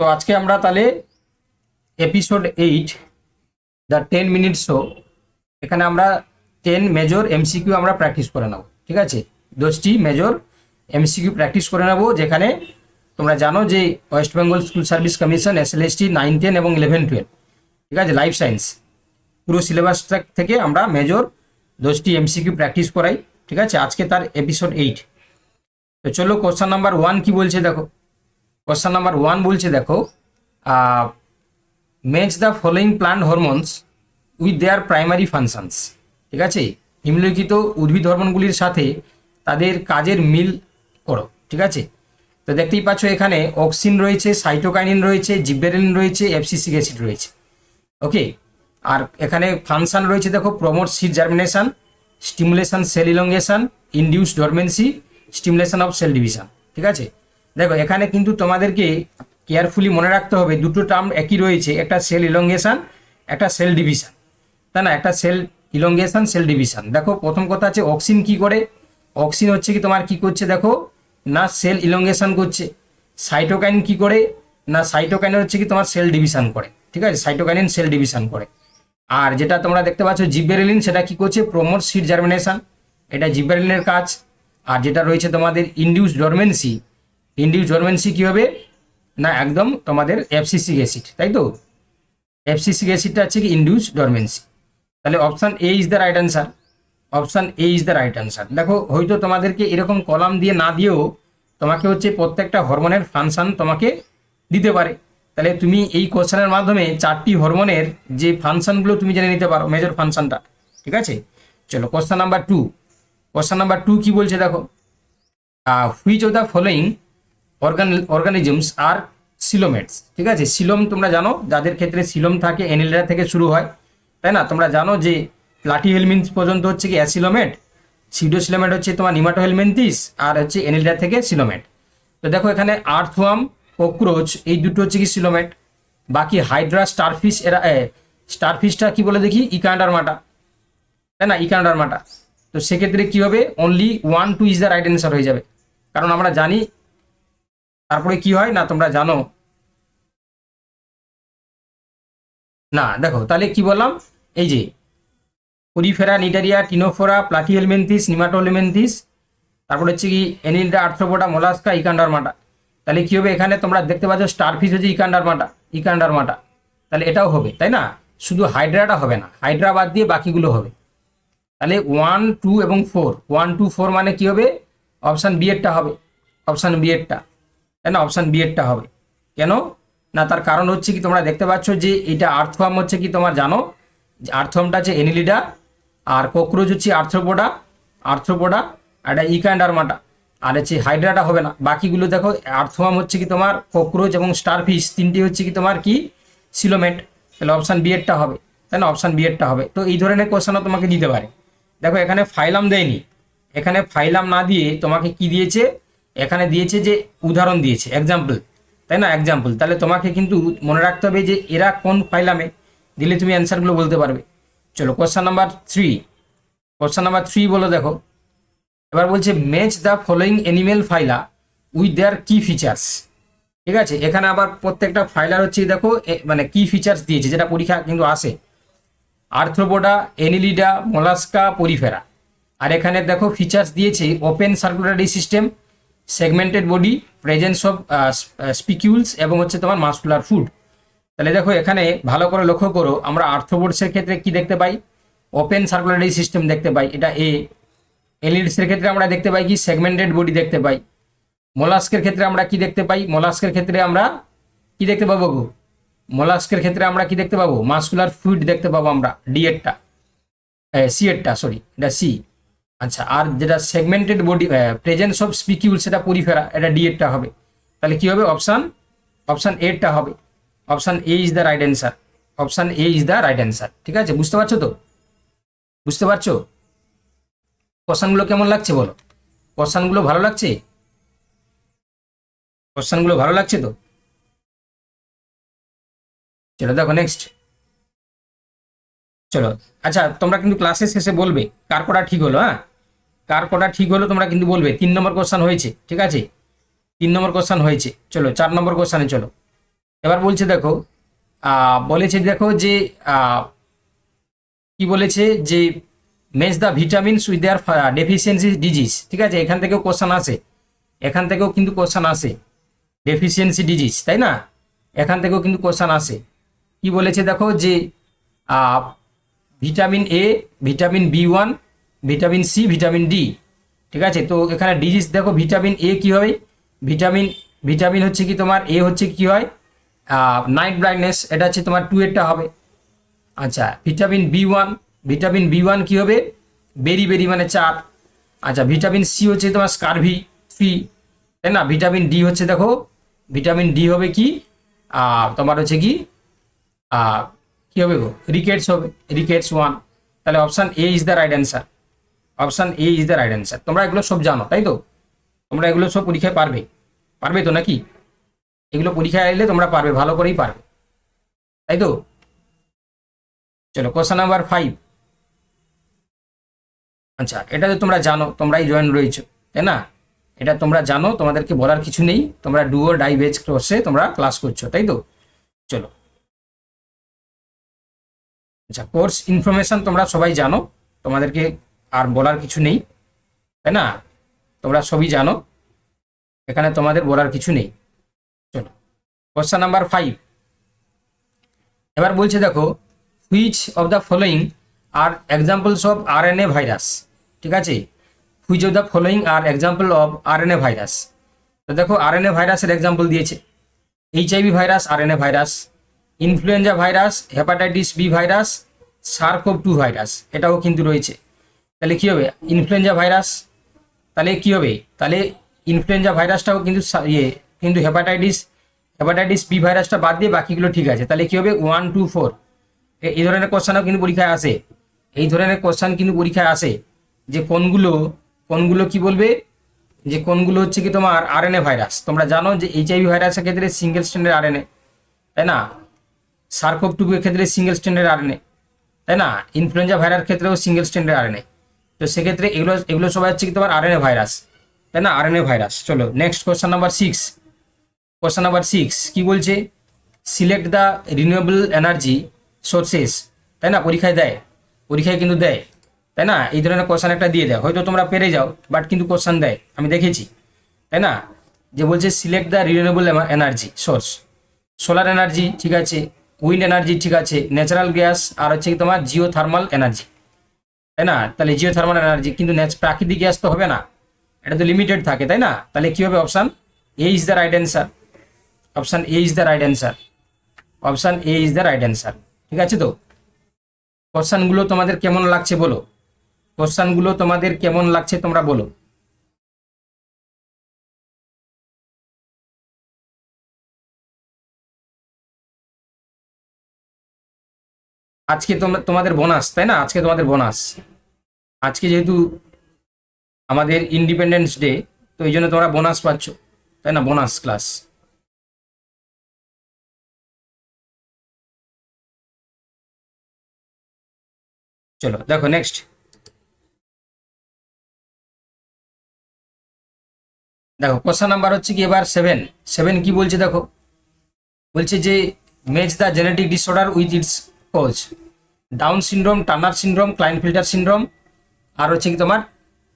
তো আজকে আমরা তাহলে episode eight the ten minute show এখানে আমরা টেন মেজর এমসিকিউ আমরা প্র্যাকটিস করে নেব, ঠিক আছে? দশটি মেজর এমসিকিউ প্র্যাকটিস করে নেব, যেখানে তোমরা জানো যে West Bengal school service commission S L ST nine ten এবং ইলেভেন টুয়েলভ ঠিক আছে? লাইফ সায়েন্স পুরো সিলেবাসটা থেকে আমরা মেজর দশটি এমসিকিউ প্র্যাকটিস করাই, ঠিক আছে? আজকে তার এপিসোড এইট তো চলো কোশ্চেন নাম্বার ওয়ান কি বলছে দেখো। কোশ্চেন নাম্বার ওয়ান বলছে, দেখো match the following plant hormones with their primary functions ঠিক আছে? নিম্নলিখিত উদ্ভিদ হরমোনগুলির সাথে তাদের কাজের মিল করো, ঠিক আছে? তো দেখতেই পাচ্ছ এখানে অক্সিন রয়েছে সাইটোকাইনিন রয়েছে জিব্বেরিন রয়েছে এফসিসিক অ্যাসিড রয়েছে ওকে আর এখানে ফাংশন রয়েছে, দেখো promote seed germination stimulation cell elongation induce dormancy stimulation of cell division ঠিক আছে? দেখো, এখানে কিন্তু তোমাদেরকে কেয়ারফুলি মনে রাখতে হবে, দুটো টার্ম একই রয়েছে, একটা সেল ইলঙ্গেশন একটা সেল ডিভিশন তাই না? একটা সেল ইলঙ্গেশন সেল ডিভিশন দেখো, প্রথম কথা আছে অক্সিন কি করে? অক্সিন হচ্ছে কি তোমার কি করছে দেখো? না সেল ইলঙ্গেশন করছে। সাইটোকাইন কি করে? না সাইটোকাইন হচ্ছে কি তোমার সেল ডিভিশন করে। ঠিক আছে? সাইটোকাইনিন সেল ডিভিশন করে। আর যেটা তোমরা দেখতে পাচ্ছ জিব্বেরেলিন সেটা কি করছে? প্রমোট সিড জার্মিনেশন এটা জিব্বেরেলিনের কাজ। আর যেটা রয়েছে তোমাদের ইন্ডিউস ডরমেন্সি ইন্ডিউস ডরমেন্সি কি হবে না, একদম তোমাদের এফসিসিক অ্যাসিড, তাই তো? এফসিসিক অ্যাসিডটা হচ্ছে কি ইন্ডিউস ডরমেন্সি তাহলে option A is the right answer option A is the right answer দেখো, হয়তো তোমাদেরকে এরকম কলাম দিয়ে না দিয়েও তোমাকে হচ্ছে প্রত্যেকটা হরমোনের ফাংশন তোমাকে দিতে পারে। তাহলে তুমি এই কোশ্চেনের মাধ্যমে চারটি হরমোনের যে ফাংশনগুলো তুমি জেনে নিতে পারো মেজর ফাংশনটা, ঠিক আছে? চলো, question number two. Question number two কি বলছে দেখো? Which of the following organ organisms are coelomates ঠিক আছে? সিলোম তোমরা জানো, যাদের ক্ষেত্রে সিলোম থাকে এনিলিডা থেকে শুরু হয়। তাই না? তোমরা জানো যে প্লাটি হেলমিন্স পর্যন্ত হচ্ছে কি অ্যাসিলোমেট সিডোসিলোমেট হচ্ছে তোমার নিমাটো হেলমেন্থিস আর হচ্ছে এনিলিডা থেকে সিলোমেট তো দেখো এখানে আর্থওয়াম ককরোচ এই দুটো হচ্ছে কি সিলোমেট বাকি হাইড্রা স্টারফিশ এরা স্টারফিশটা কি বলে দেখি? ইকান্ডার মাটা তাই না? ইকান্ডার মাটা তো সেক্ষেত্রে কি হবে? Only one two is the right answer হয়ে যাবে। কারণ আমরা জানি তারপরে কি হয়? না, তোমরা জানো। না, দেখো, তাহলে কি বললাম? এই যে, পরিফেরা, নিটারিয়া, টিনোফোরা প্লাটি প্লাটিহেলমেন্থিস, নিমাটোলেমেন্থিস, তারপর হচ্ছে কি এনিলডা আর্থ্রোপোডা, মোলাস্কা ইকান্ডার মাটা তাহলে কি হবে এখানে? তোমরা দেখতে পাচ্ছ, স্টারফিশ হচ্ছে ইকান্ডার মাটা ইকান্ডার মাটা তাহলে এটাও হবে, তাই না? শুধু হাইড্রাটা হবে না, হাইড্রা বাদ দিয়ে বাকিগুলো হবে। তাহলে ওয়ান, টু এবং ফোর, ওয়ান, টু, ফোর মানে কি হবে? অপশান বি এরটা হবে, অপশান বি এরটা তাই না? অপশান বি এরটা হবে। কেন? না, তার কারণ হচ্ছে কি, তোমরা দেখতে পাচ্ছ যে এটা আর্থফর্ম হচ্ছে কি, তোমার জানো? যে আর্থফর্মটা হচ্ছে এনিলিডা আর ককরোচ হচ্ছে আর্থ্রোপোডা আর্থ্রোপোডা আর এটা ইকান্ডারমাটা আর হচ্ছে হাইড্রাটা হবে না। বাকিগুলো দেখো আর্থওয়াম হচ্ছে কি, তোমার ককরোচ এবং স্টারফিশ তিনটি হচ্ছে কি, তোমার কি? সিলোমেট তাহলে অপশান বি এরটা হবে। তাই না? অপশান বি এরটা হবে। তো এই ধরনের কোশ্চেনও তোমাকে দিতে পারে। দেখো, এখানে ফাইলাম দেয়নি। এখানে ফাইলাম না দিয়ে তোমাকে কি দিয়েছে? এখানে দিয়েছে যে উদাহরণ দিয়েছে এক্সাম্পল তাই না? এক্সাম্পল তাহলে তোমাকে কিন্তু মনে রাখতে হবে যে এরা কোন ফাইলামে দিলে তুমি অ্যান্সারগুলো বলতে পারবে। চলো question number three question number three বলো দেখো। এবার বলছে match the following animal phyla with their কি ফিচার্স ঠিক আছে? এখানে আবার প্রত্যেকটা ফাইলার হচ্ছে দেখো মানে কি ফিচার্স দিয়েছে, যেটা পরীক্ষা কিন্তু আসে। আর্থ্রোপোডা এনিলিডা মোলাস্কা পরিফেরা আর এখানে দেখো ফিচার্স দিয়েছে open circulatory system segmented body presence of spicules এবং হচ্ছে তোমার মাস্কুলার ফুড তাহলে দেখো এখানে ভালো করে লক্ষ্য করো, আমরা আর্থ্রোবোর্ডসের ক্ষেত্রে কি দেখতে পাই? ওপেন সার্কুলারি সিস্টেম দেখতে পাই, এটা এ এলিডসের ক্ষেত্রে আমরা দেখতে পাই কি? সেগমেন্টেড বডি দেখতে পাই। মোলাস্কের ক্ষেত্রে আমরা কি দেখতে পাই? মোলাস্কের ক্ষেত্রে আমরা কি দেখতে পাবো গো? মোলাস্কের ক্ষেত্রে আমরা কি দেখতে পাবো? মাস্কুলার ফ্লুইড দেখতে পাবো আমরা ডি এরটা। সি এরটা সরি এটা সি আচ্ছা আর যেটা segmented body presence of spicule সেটা পরিফেরা এটা ডি এরটা হবে। তাহলে কি হবে? অপশান অপশান এরটা হবে। Option A is the right answer option A is the right answer ঠিক আছে? বুঝতে পারছ তো? বুঝতে পারছ? কোশ্চানগুলো কেমন লাগছে বলো? কোশ্চানগুলো ভালো লাগছে? কোশ্চানগুলো ভালো লাগছে তো? চলো দেখো নেক্সট চলো। আচ্ছা তোমরা কিন্তু ক্লাসের শেষে বলবে, কার কটা ঠিক হলো হ্যাঁ? কার কটা ঠিক হলো তোমরা কিন্তু বলবে। তিন নম্বর কোশ্চান হয়েছে, ঠিক আছে? তিন নম্বর কোশ্চান হয়েছে। চলো, চার নম্বর কোশ্চানে চলো। এবার বলছে দেখো বলেছে দেখো যে কি বলেছে যে match the vitamins with their deficiency disease ঠিক আছে? এখান থেকেও কোশ্চান আসে। এখান থেকেও কিন্তু কোশ্চান আসে। ডেফিসিয়েন্সি ডিজিজ তাই না? এখান থেকেও কিন্তু কোশ্চান আসে। কি বলেছে দেখো যে vitamin A vitamin B one vitamin C, vitamin D, ঠিক আছে? তো এখানে ডিজিজ দেখো ভিটামিন এ কি হবে? ভিটামিন ভিটামিন হচ্ছে কি তোমার? এ হচ্ছে কি হয়? নাইট ব্রাইটনেস এটা হচ্ছে তোমার টু এরটা হবে। আচ্ছা vitamin B one vitamin B one কী হবে? বেরি বেরি মানে চার আচ্ছা ভিটামিন সি হচ্ছে তোমার স্কারভি থ্রি তাই না? ভিটামিন ডি হচ্ছে, দেখো ভিটামিন ডি হবে কি? তোমার হচ্ছে কি? কি হবে গো? রিকেটস হবে রিকেটস ওয়ান তাহলে option A is the right answer option A is the right answer তোমরা এগুলো সব জানো, তাই তো? তোমরা এগুলো সব পরীক্ষায় পারবে। পারবে তো নাকি? এগুলো পরীক্ষায় এলে তোমরা পারবে, ভালো করেই পারবে। তাই তো? চলো কোশ্চেন নাম্বার ফাইভ আচ্ছা এটা তো তোমরা জানো, তোমরাই জয়েন রয়েছো, তাই না? এটা তোমরা জানো, তোমাদেরকে বলার কিছু নেই। তোমরা ডুও ডাই বেজ কোর্সে তোমরা ক্লাস করছ, তাই তো? চলো। আচ্ছা কোর্স ইনফরমেশন তোমরা সবাই জানো। তোমাদেরকে আর বলার কিছু নেই, তাই না? তোমরা সবই জানো, এখানে তোমাদের বলার কিছু নেই। চলো কোশ্চেন নাম্বার ফাইভ এবার বলছে দেখো which of the following are examples of R N A virus ঠিক আছে? Which of the following are example of R N A virus তো দেখো আর এন এ ভাইরাসের এক্সাম্পল দিয়েছে। HIV virus R N A virus influenza virus hepatitis B virus SARS CoV two virus এটাও কিন্তু রয়েছে। তাহলে কী হবে? ইনফ্লুয়েঞ্জা ভাইরাস তাহলে কী হবে? তাহলে ইনফ্লুয়েঞ্জা ভাইরাসটাও কিন্তু ইয়ে কিন্তু হেপাটাইটিস হেপাটাইটিস বি ভাইরাসটা বাদ দিয়ে বাকিগুলো ঠিক আছে। তাহলে কী হবে? ওয়ান টু ফোর এই ধরনের কোশ্চানও কিন্তু পরীক্ষায় আসে। এই ধরনের কোশ্চান কিন্তু পরীক্ষায় আসে যে কোনগুলো কোনগুলো কি বলবে? যে কোনগুলো হচ্ছে কি তোমার আরএনএ ভাইরাস তোমরা জানো যে এইচআইভি ভাইরাসের ক্ষেত্রে সিঙ্গেল স্ট্যান্ডার্ড আরএনএ তাই না? সার্কোভ টুকুর ক্ষেত্রে সিঙ্গেল স্ট্যান্ডার্ড আরএনএ তাই না? ইনফ্লুয়েঞ্জা ভাইরাস ক্ষেত্রেও সিঙ্গেল স্ট্যান্ডার্ড আরএনএ তো সেক্ষেত্রে এগুলো এগুলো সবাই হচ্ছে কি তোমার আরএনএ ভাইরাস তাই না? আরএনএ ভাইরাস চলো next question number six question number six কি বলছে? Select the renewable energy sources তাই না? পরীক্ষায় দেয়, পরীক্ষায় কিন্তু দেয়, তাই না? এই ধরনের কোশ্চেন একটা দিয়ে দেয়, হয়তো তোমরা পেরে যাও বাট কিন্তু কোশ্চেন দেয়, আমি দেখেছি, তাই না? যে বলছে select the renewable energy source solar energy ঠিক আছে উইন্ড এনার্জি ঠিক আছে ন্যাচারাল গ্যাস আর হচ্ছে তোমার জিও থার্মাল এনার্জি তাই না? তাহলে জিও থার্মাল এনার্জি কিন্তু প্রাকৃতিক গ্যাস তো হবে না। এটা তো লিমিটেড থাকে, তাই না? তাহলে কি হবে option A is the right answer option A is the right answer option A is the right answer ঠিক আছে তো? কোশ্চানগুলো তোমাদের কেমন লাগছে বলো? কোশ্চানগুলো তোমাদের কেমন লাগছে তোমরা বলো। আজকে তোমরা তোমাদের বোনাস, তাই না? আজকে তোমাদের বোনাস। আজকে যেহেতু আমাদের ইন্ডিপেন্ডেন্স ডে তো এই জন্য তোমরা বোনাস পাচ্ছ, তাই না? বোনাস ক্লাস চলো, দেখো নেক্সট দেখো কোশ্চেন নাম্বার হচ্ছে কি এবার সেভেন সেভেন কি বলছে দেখো? বলছে যে match the genetic disorder with its cause down syndrome Turner syndrome Klinefelter syndrome আর হচ্ছে কি তোমার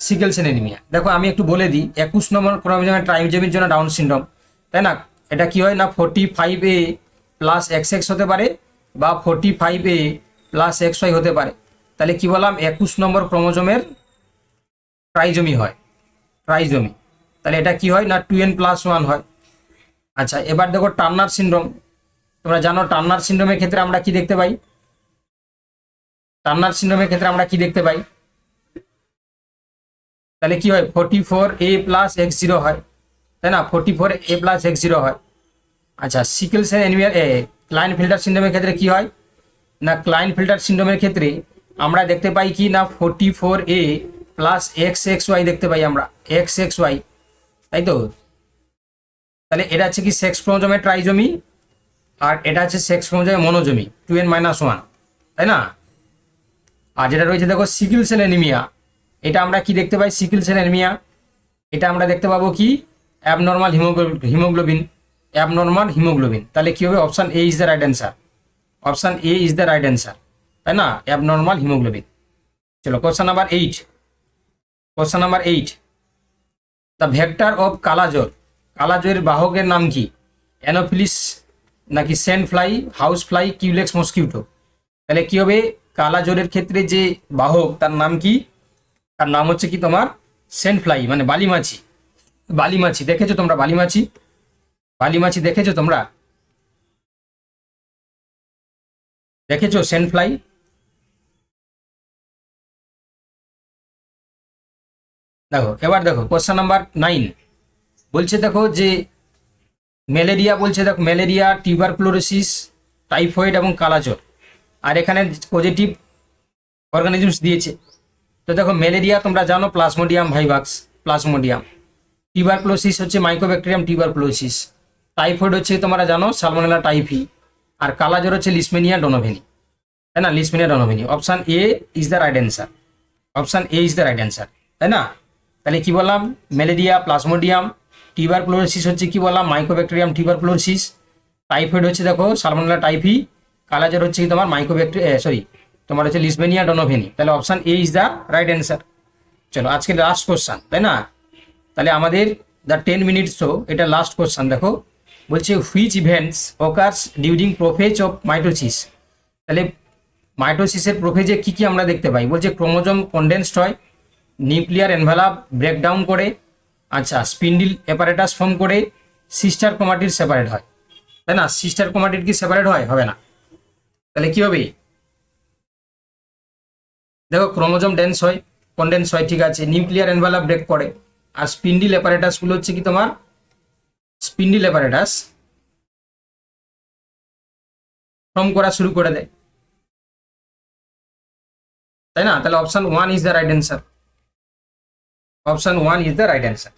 সিকেল সেন এনিমিয়া দেখো, আমি একটু বলে দিই, একুশ নম্বর ক্রোমোজোমের ট্রাইমজেমির জন্য ডাউন সিনড্রোম তাই না? এটা কি হয় না? Forty five A plus X X হতে পারে বা forty five A plus X Y হতে পারে। তাহলে কি বললাম? একুশ নম্বর ক্রোমোজোমের ট্রাইজমি হয়। ট্রাইজমি। তাহলে এটা কি হয় না? টু এন প্লাস ওয়ান হয়। আচ্ছা এবার দেখো টার্নার সিনড্রোম তোমরা জানো টার্নার সিনড্রোমের ক্ষেত্রে আমরা কি দেখতে পাই? টার্নার সিনড্রোমের ক্ষেত্রে আমরা কি দেখতে পাই? তাহলে কি হয়? Forty four A plus X zero হয়। তাই না? Forty four A plus X zero হয়। আচ্ছা সিকেল সেন অ্যানিমিয়া এ ক্লাইন ফিল্টার সিনড্রোমের ক্ষেত্রে কি হয়? না ক্লাইন ফিল্টার সিনড্রোমের ক্ষেত্রে আমরা দেখতে পাই কি? না forty four A plus X X Y দেখতে পাই আমরা। এক্স এক্স ওয়াই তাই তো? তাহলে এটা হচ্ছে কি? সেক্স ক্রোমোজোমের ট্রাইজমি আর এটা হচ্ছে সেক্স ক্রোমোজোমের monosomy two N minus one তাই না? আর যেটা রয়েছে, দেখো, সিকিল সেল অ্যানিমিয়া। এটা আমরা কি দেখতে পাই? Sickle cell anaemia. এটা আমরা দেখতে পাবো কি? Abnormal haemoglobin. Abnormal haemoglobin. তাহলে কি হবে? Option A is the right answer. Option A is the right answer. তাই না? Abnormal haemoglobin. চলো, question number eight. Question number eight. The vector of kala azar. কালাজোরের বাহকের নাম কি? অ্যানোফিলিস নাকি sand fly, house fly, Culex, mosquito. তাহলে কি হবে? কালাজোরের ক্ষেত্রে যে বাহক, তার নাম কি? তার নাম হচ্ছে কি তোমার? সেন্ট ফ্লাই মানে বালিমাছি বালিমাছি দেখেছ তোমরা বালিমাছি বালিমাছি দেখেছ তোমরা? দেখেছ সেন্ট ফ্লাই দেখো, এবার দেখো কোশ্চেন নাম্বার নাইন বলছে দেখো যে, ম্যালেরিয়া বলছে দেখো, ম্যালেরিয়া টিউবারক্লোরোসিস টাইফয়েড এবং কালাজ্বর। আর এখানে পজিটিভ অর্গানিজমস দিয়েছে। তো দেখো ম্যালেরিয়া তোমরা জানো প্লাজমোডিয়াম ভাইভাক্স প্লাজমোডিয়াম টিউবারক্লোসিস হচ্ছে মাইক্রোব্যাকটেরিয়াম টিউবারক্লোসিস টাইফয়েড হচ্ছে, তোমরা জানো সালমোনেলা টাইফি আর কালাজ্বর হচ্ছে লিসমেনিয়া ডোনোভেনি তাই না? Leishmania donovani option A is the right answer option A is the right answer তাই না? তাহলে কি বললাম? ম্যালেরিয়া প্লাজমোডিয়াম টিউবারক্লোসিস হচ্ছে কি বললাম? মাইক্রোব্যাকটেরিয়াম টিউবারক্লোসিস টাইফয়েড হচ্ছে, দেখো সালমোনেলা টাইফি কালাজ্বর হচ্ছে কি তোমার মাইক্রোব্যাকটেরিয়া সরি তোমার হচ্ছে লিসবেনিয়া ডোনোভেনি তাহলে option A is the right answer চলো, আজকে লাস্ট কোশ্চান তাই না? তাহলে আমাদের দ্য টেন মিনিট শো এটা লাস্ট কোশ্চান দেখো। বলছে which events occurs during prophase of mitosis তাহলে মাইটোসিসের প্রোফেজে কি কি আমরা দেখতে পাই? বলছে ক্রোমোজোম কন্ডেন্সড হয় নিউক্লিয়ার এনভেলাপ ব্রেকডাউন করে আচ্ছা স্পিন্ডিল অ্যাপারেটাস ফর্ম করে সিস্টার ক্রোমাটিড সেপারেট হয়। তাই না? সিস্টার ক্রোমাটিড কি সেপারেট হয়? হবে না। তাহলে কি হবে দেখো, ক্রোমোজোম ডেন্স হয় কন্ডেন্স হয়, ঠিক আছে। নিউক্লিয়ার এনভেলাপ ব্রেক করে। আর স্পিন্ডিল অ্যাপারেটাসগুলো হচ্ছে কি তোমার? স্পিন্ডিল অ্যাপারেটাস ফর্ম করা শুরু করে দেয়। তাই না? তাহলে option one is the right answer option one is the right answer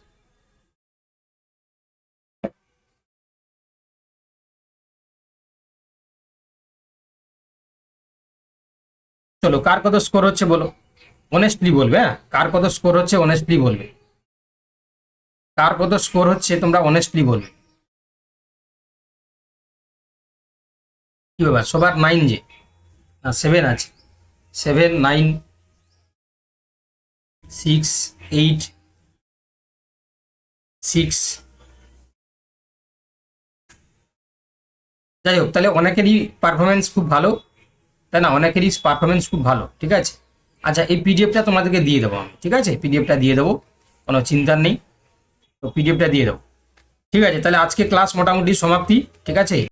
চলো, কার কত স্কোর হচ্ছে বলো? অনেস্টলি বলবে হ্যাঁ? কার কত স্কোর হচ্ছে অনেস্টলি বলবে। কার কত স্কোর হচ্ছে তোমরা অনেস্টলি বলবে। কি ব্যাপার? সবার নাইন যে? না সেভেন আছে। Seven nine six eight six যাই হোক, তাহলে অনেকেরই পারফরমেন্স খুব ভালো। তাই না? অনেকেরই পারফরমেন্স খুব ভালো, ঠিক আছে? আচ্ছা এই পিডিএফটা তোমাদেরকে দিয়ে দেবো আমি, ঠিক আছে? পিডিএফটা দিয়ে দেবো, কোনো চিন্তার নেই। তো পিডিএফটা দিয়ে দেবো, ঠিক আছে? তাহলে আজকে ক্লাস মোটামুটি সমাপ্তি, ঠিক আছে?